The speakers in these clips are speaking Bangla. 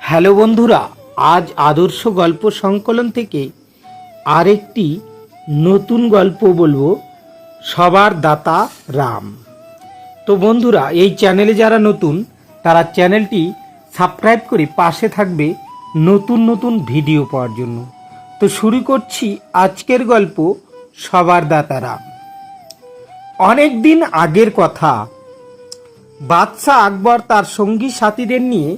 হ্যালো বন্ধুরা, আজ আদর্শ গল্প সংকলন থেকে আরেকটি নতুন গল্প বলব, সবার দাতা রাম। তো বন্ধুরা, এই চ্যানেলে যারা নতুন, তারা চ্যানেলটি সাবস্ক্রাইব করে পাশে থাকবে নতুন নতুন ভিডিও পাওয়ার জন্য। তো শুরু করছি আজকের গল্প, সবার দাতা রাম। অনেক দিন আগের কথা, বাদশাহ আকবর তার সঙ্গী সাথীদের নিয়ে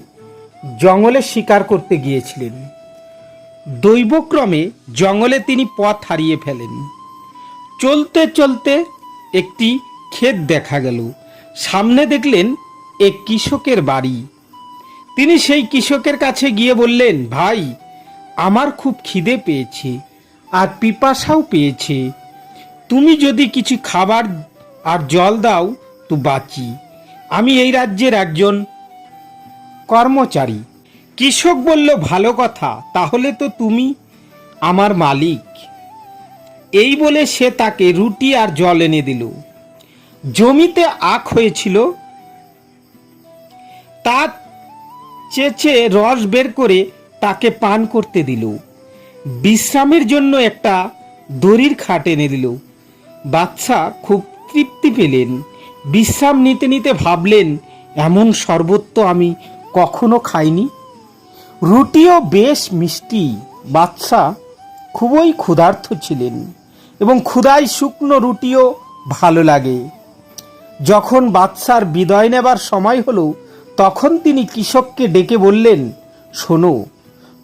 জঙ্গলে শিকার করতে গিয়েছিলেন। দৈবক্রমে জঙ্গলে তিনি পথ হারিয়ে ফেলেন। চলতে চলতে একটি ক্ষেত দেখা গেল। সামনে দেখলেন এক কৃষকের বাড়ি। তিনি সেই কৃষকের কাছে গিয়ে বললেন, ভাই, আমার খুব খিদে পেয়েছে আর পিপাসাও পেয়েছে। তুমি যদি কিছু খাবার আর জল দাও, তো বাঁচি। আমি এই রাজ্যের একজন কর্মচারী। কৃষক বলল, ভালো কথা, তাহলে তো তুমি আমার মালিক। এই বলে সে তাকে রুটি আর জল এনে দিল। জমিতে আখ হয়েছিল। তা চেচে রস বের করে তাকে পান করতে দিল। বিশ্রামের জন্য একটা দড়ির খাট এনে দিল। বাচ্চা খুব তৃপ্তি পেলেন। বিশ্রাম নিতে নিতে ভাবলেন, এমন সর্বত্র আমি কখনো খাইনি। রুটিও বেশ মিষ্টি। বাচ্চা খুবই ক্ষুধার্ত ছিলেন এবং ক্ষুধায় শুকনো রুটিও ভালো লাগে। যখন বাদশার বিদায় নেবার সময় হলো, তখন তিনি কৃষককে ডেকে বললেন, শোনো,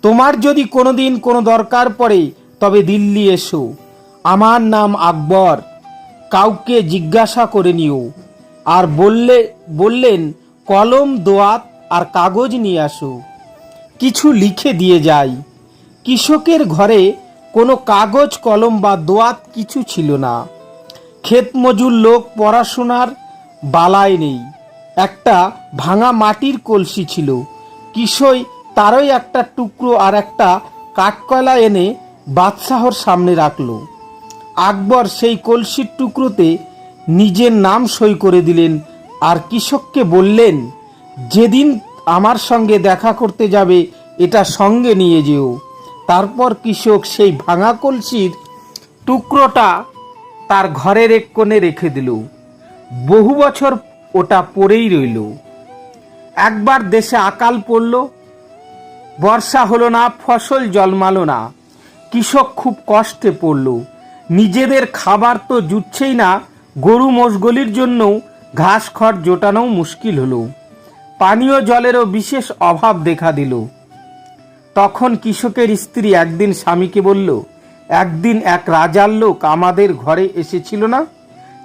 তোমার যদি কোনোদিন কোনো দরকার পড়ে, তবে দিল্লি এসো। আমার নাম আকবর। কাউকে জিজ্ঞাসা করে নিও। আর বললে, বললেন, কলম, দোয়াত আর কাগজ নিয়ে আসো। কিছু লিখে দিয়ে যাই। কৃষকের ঘরে কোনো কাগজ, কলম বা দোয়াত কিছু ছিল না। ক্ষেত মজুর লোক পড়াশোনার বালায় নেই। একটা ভাঙা মাটির কলসি ছিল। কিশোই তারই একটা টুকরো আর একটা কাঠকয়লা এনে বাদশাহর সামনে রাখল। আকবর সেই কলসির টুকরোতে নিজের নাম সই করে দিলেন আর কৃষককে বললেন, যেদিন আমার সঙ্গে দেখা করতে যাবে, এটা সঙ্গে নিয়ে যেও। তারপর কৃষক সেই ভাঙা কলসির টুকরোটা তার ঘরের এক কোণে রেখে দিল। বহু বছর ওটা পড়েই রইল। একবার দেশে আকাল পড়ল, বর্ষা হলো না, ফসল জন্মালো না। কৃষক খুব কষ্টে পড়ল। নিজেদের খাবার তো জুটছেই না, গরু মোষগলির জন্যও ঘাস খড় জোটানোও মুশকিল হলো। পানীয় জলেরও বিশেষ অভাব দেখা দিল। তখন কৃষকের স্ত্রী একদিন স্বামীকে বলল, একদিন এক রাজার লোক আমাদের ঘরে এসেছিল না?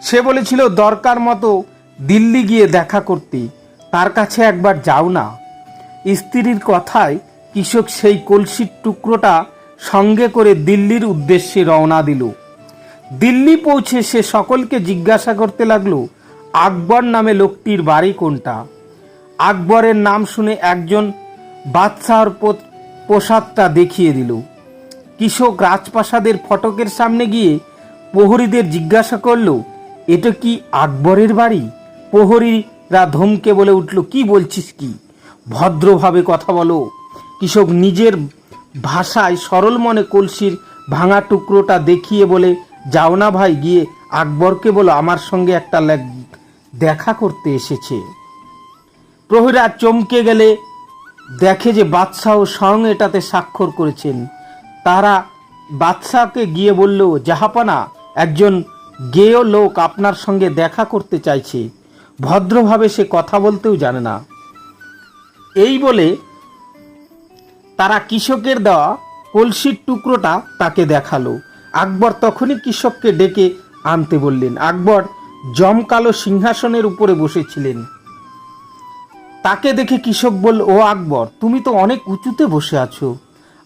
সে বলেছিল, দরকার মতো দিল্লি গিয়ে দেখা করতে। তার কাছে একবার যাও না। স্ত্রীর কথায় কৃষক সেই কলসির টুকরোটা সঙ্গে করে দিল্লির উদ্দেশ্যে রওনা দিল। দিল্লি পৌঁছে সে সকলকে জিজ্ঞাসা করতে লাগল, আকবর নামে লোকটির বাড়ি কোনটা? আকবরের নাম শুনে একজন বাদশাহর পো- প্রসাদটা দেখিয়ে দিল। কৃষক রাজপ্রাসাদের ফটকের সামনে গিয়ে প্রহরীদের জিজ্ঞাসা করল, এটা কি আকবরের বাড়ি? প্রহরীরা ধমকে বলে উঠল, কি বলছিস কি? ভদ্রভাবে কথা বলো। কৃষক নিজের ভাষায় সরল মনে কলসির ভাঙা টুকরোটা দেখিয়ে বলে, যাও না ভাই, গিয়ে আকবরকে বলো, আমার সঙ্গে একটা দেখা করতে এসেছে। প্রহরীরা চমকে গেলে দেখে যে বাদশাহ স্বয়ং এটাতে স্বাক্ষর করেছেন। তারা বাদশাহকে গিয়ে বলল, জাহাপানা, একজন গেয় লোক আপনার সঙ্গে দেখা করতে চাইছে। ভদ্রভাবে সে কথা বলতেও জানে না। এই বলে তারা কৃষকের দেওয়া কলসির টুকরোটা তাকে দেখাল। আকবর তখনই কৃষককে ডেকে আনতে বললেন। আকবর জমকালো সিংহাসনের উপরে বসেছিলেন। তাকে দেখে কৃষক বলল, ও আকবর, তুমি তো অনেক উঁচুতে বসে আছো।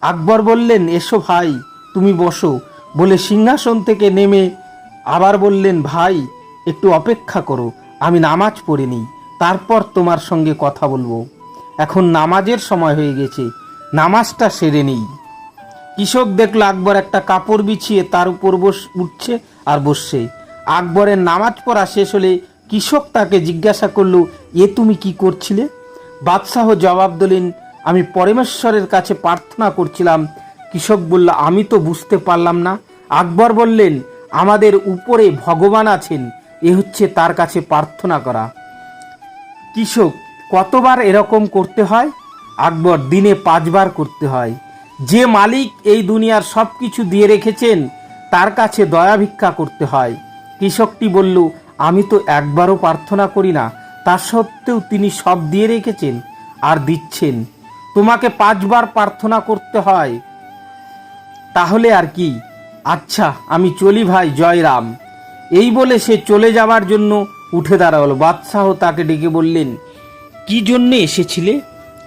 আকবর বললেন, এসো ভাই, তুমি বসো। বলে সিংহাসন থেকে নেমে আবার বললেন, ভাই, একটু অপেক্ষা করো, আমি নামাজ পড়ে নিই, তারপর তোমার সঙ্গে কথা বলব। এখন নামাজের সময় হয়ে গেছে, নামাজটা সেরে নেই। কৃষক দেখল, আকবর একটা কাপড় বিছিয়ে তার উপর বস, উঠছে আর বসছে। আকবরের নামাজ পড়া শেষ হলে কৃষক তাকে জিজ্ঞাসা করল এ তুমি কি করছিলে? বাদশাহ জবাব দিলেন, আমি পরমেশ্বরের কাছে প্রার্থনা করছিলাম। কৃষক বলল, আমি তো বুঝতে পারলাম না। আকবর বললেন, আমাদের উপরে ভগবান আছেন, এ হচ্ছে তার কাছে প্রার্থনা করা। কৃষক, কতবার এরকম করতে হয়? আকবর, দিনে পাঁচবার করতে হয়। যে মালিক এই দুনিয়ার সব কিছু দিয়ে রেখেছেন, তার কাছে দয়া ভিক্ষা করতে হয়। কৃষকটি বলল, আমি তো একবারও প্রার্থনা করি না তা সত্ত্বেও তিনি সব দিয়ে রেখেছেন আর দিচ্ছেন। তোমাকে পাঁচবার প্রার্থনা করতে হয়। তাহলে আর কি? আচ্ছা আমি চলি ভাই, জয়রাম। এই বলে সে চলে যাওয়ার জন্য উঠে দাঁড়াল। বাদশাহ তাকে ডেকে বললেন, কি জন্যে এসেছিলে?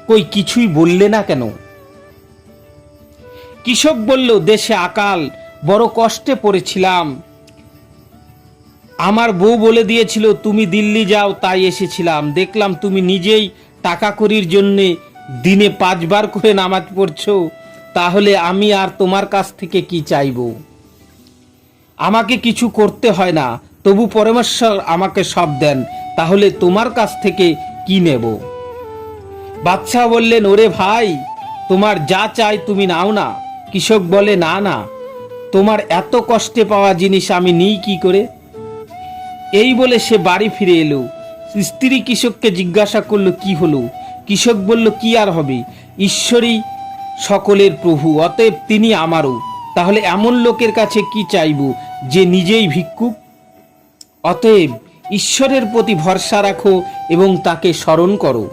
কই কিছুই বললে না কেন? কৃষক বলল, দেশে আকাল, বড় কষ্টে পড়েছিলাম। আমার বউ বলে দিয়েছিল, তুমি দিল্লি যাও, তাই এসেছিলাম। দেখলাম তুমি নিজেই টাকা করির জন্যে দিনে পাঁচবার করে নামাজ পড়ছো। তাহলে আমি আর তোমার কাছ থেকে কি চাইব? আমাকে কিছু করতে হয় না। তবু পরমেশ্বর আমাকে সব দেন। তাহলে তোমার কাছ থেকে কি নেব? বাদশাহ বললেন, ওরে ভাই, তোমার যা চাই তুমি নাও না। কৃষক বলে, না না। তোমার এত কষ্টে পাওয়া জিনিস আমি নিই কি করে? এই বলে সে বাড়ি ফিরে এলো। স্ত্রী কৃষককে জিজ্ঞাসা করল, কি হলো? কৃষক বলল, কি আর হবে? ঈশ্বরই সকলের প্রভু, অতএব তিনি আমারও। তাহলে এমন লোকের কাছে কি চাইব যে নিজেই ভিক্ষুক? অতএব ঈশ্বরের প্রতি ভরসা রাখো এবং তাকে স্মরণ করো।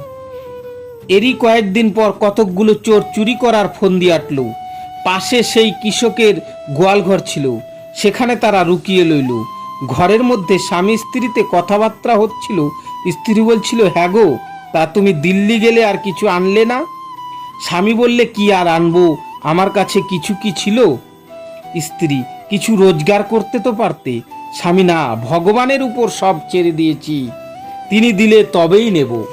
এরই কয়েকদিন পর কতকগুলো চোর চুরি করার ফন্দি আটল। পাশে সেই কৃষকের গোয়ালঘর ছিল। সেখানে তারা রুকিয়ে লইল। ঘরের মধ্যে স্বামী স্ত্রীতে কথাবার্তা হচ্ছিল। স্ত্রী বলছিল হ্যাঁ গো, তা তুমি দিল্লি গেলে আর কিছু আনলে না? স্বামী বললে, কি আর আনব? আমার কাছে কিছু কি ছিল? স্ত্রী, কিছু রোজগার করতে তো পারতে। স্বামী, না, ভগবানের উপর সব ছেড়ে দিয়েছি। তিনি দিলে তবেই নেব।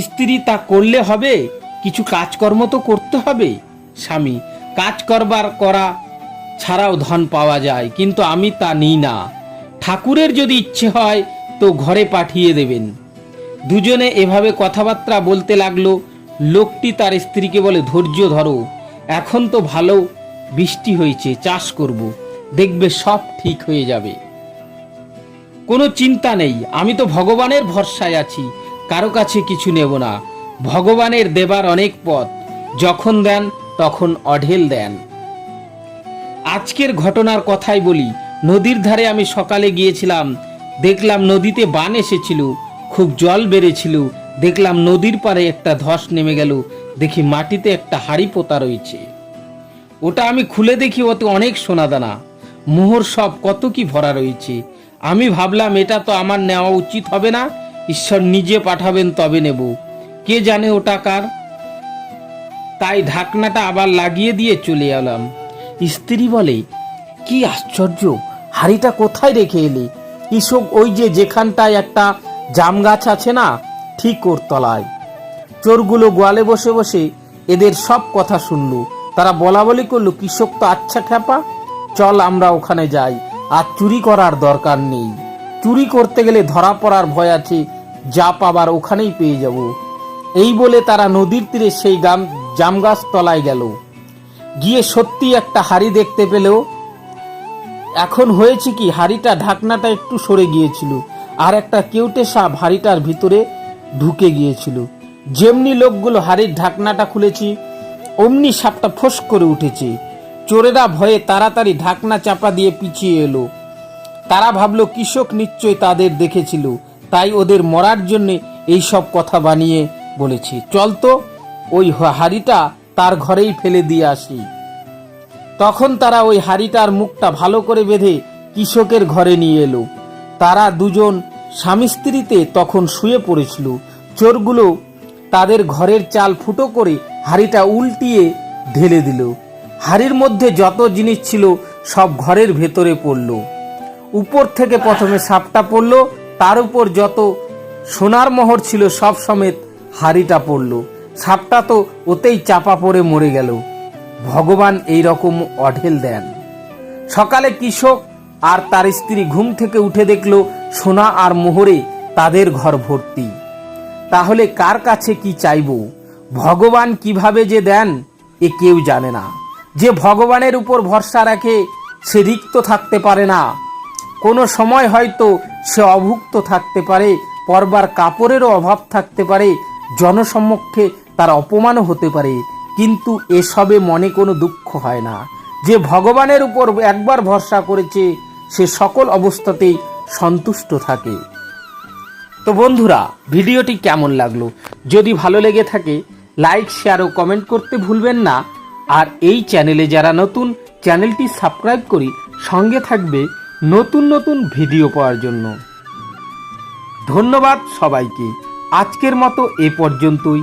স্ত্রী, তা করলে হবে? কিছু কাজকর্ম তো করতে হবে? স্বামী, কাজ করবার করা ছাড়াও ধন পাওয়া যায়, কিন্তু আমি তা নিই না। ঠাকুরের যদি ইচ্ছে হয়, তো ঘরে পাঠিয়ে দেবেন। দুজনে এভাবে কথাবার্তা বলতে লাগল, লোকটি তার স্ত্রীকে বলে, ধৈর্য ধরো, এখন তো ভালো, বৃষ্টি হয়েছে, চাষ করব, দেখবে সব ঠিক হয়ে যাবে। কোনো চিন্তা নেই, আমি তো ভগবানের ভরসায় আছি, কারও কাছে কিছু নেব না। ভগবানের দেবার অনেক পথ, যখন দেন, তখন অঢেল দেন। আজকের ঘটনার কথাই বলি। নদীর ধারে আমি সকালে গিয়েছিলাম। দেখলাম নদীতে বান এসেছিল। খুব জল বেড়েছিল। দেখলাম নদীর পারে একটা ধস নেমে গেল। দেখি মাটিতে একটা হাড়ি পোতা রয়েছে। ওটা আমি খুলে দেখি ওতে অনেক সোনাদানা। মোহর সব কত কি ভরা রয়েছে। আমি ভাবলাম, এটা তো আমার নেওয়া উচিত হবে না। ঈশ্বর নিজে পাঠাবেন, তবে নেব। কে জানে ওটা কার? তাই ঢাকনাটা আবার লাগিয়ে দিয়ে চলে এলাম। স্ত্রী বলে, কি আশ্চর্য, হাড়িটা কোথায় রেখে এলে? কৃষক ওই যে যেখানটায় একটা জাম গাছ আছে না, ঠিক ওর তলায়। চোরগুলো গোয়ালে বসে বসে এদের সব কথা শুনল। তারা বলা বলি করল, কৃষক তো আচ্ছা খ্যাপা, চল আমরা ওখানে যাই, আর চুরি করার দরকার নেই। চুরি করতে গেলে ধরা পড়ার ভয় আছে, যা পাবার ওখানেই পেয়ে যাব। এই বলে তারা নদীর তীরে সেই গাম, জাম গাছ তলায় গেল। গিয়ে সত্যি একটা হাড়ি দেখতে পেলেও, এখন হয়েছে কি হাড়িটা ঢাকনাটা একটু সরে গিয়েছিল, আর একটা কেউটে সাপ হাড়িটার ভিতরে ঢুকে গিয়েছিল। যেমনি লোকগুলো হাড়ির ঢাকনাটা খুলেছি, অমনি সাপটা ফোঁস করে উঠেছে। চোরেরা ভয়ে তাড়াতাড়ি ঢাকনা চাপা দিয়ে পিছিয়ে এলো। তারা ভাবলো, কৃষক নিশ্চয় তাদের দেখেছিল, তাই ওদের মরার জন্যে এই সব কথা বানিয়ে বলেছে। চল তো, ওই হাড়িটা তার ঘরেই ফেলে দিয়ে আসি। তখন তারা ওই হাড়িটার মুখটা ভালো করে বেঁধে কৃষকের ঘরে নিয়ে এলো। তারা দুজন স্বামী স্ত্রীতে তখন শুয়ে পড়েছিল। চোরগুলো তাদের ঘরের চাল ফুটো করে হাড়িটা উল্টিয়ে ঢেলে দিল। হাড়ির মধ্যে যত জিনিস ছিল সব ঘরের ভেতরে পড়ল। উপর থেকে প্রথমে সাপটা পড়ল, তার উপর যত সোনার মোহর ছিল সব সমেত হাড়িটা পড়ল। সাপটা তো ওতেই চাপা পড়ে মরে গেল। ভগবান এই রকম অঢেল দেন। সকালে কৃষক আর তার স্ত্রী ঘুম থেকে উঠে দেখল সোনা আর মোহরে তাদের ঘর ভর্তি। তাহলে কার কাছে কি চাইব? ভগবান কীভাবে যে দেন, এ কেউ জানে না। যে ভগবানের উপর ভরসা রাখে, সে রিক্ত থাকতে পারে না। কোনো সময় হয়তো সে অভুক্ত থাকতে পারে, পরবার কাপড়েরও অভাব থাকতে পারে জনসম্মুখে তার অপমানও হতে পারে, কিন্তু এসবে মনে কোনো দুঃখ হয় না। যে ভগবানের উপর একবার ভরসা করেছে, সে সকল অবস্থাতেই সন্তুষ্ট থাকে। তো বন্ধুরা, ভিডিওটি কেমন লাগল? যদি ভালো লেগে থাকে, লাইক, শেয়ার ও কমেন্ট করতে ভুলবেন না। আর এই চ্যানেলে যারা নতুন, চ্যানেলটি সাবস্ক্রাইব করি সঙ্গে থাকবে নতুন নতুন ভিডিও পাওয়ার জন্য। ধন্যবাদ সবাইকে। আজকের মতো এ পর্যন্তই।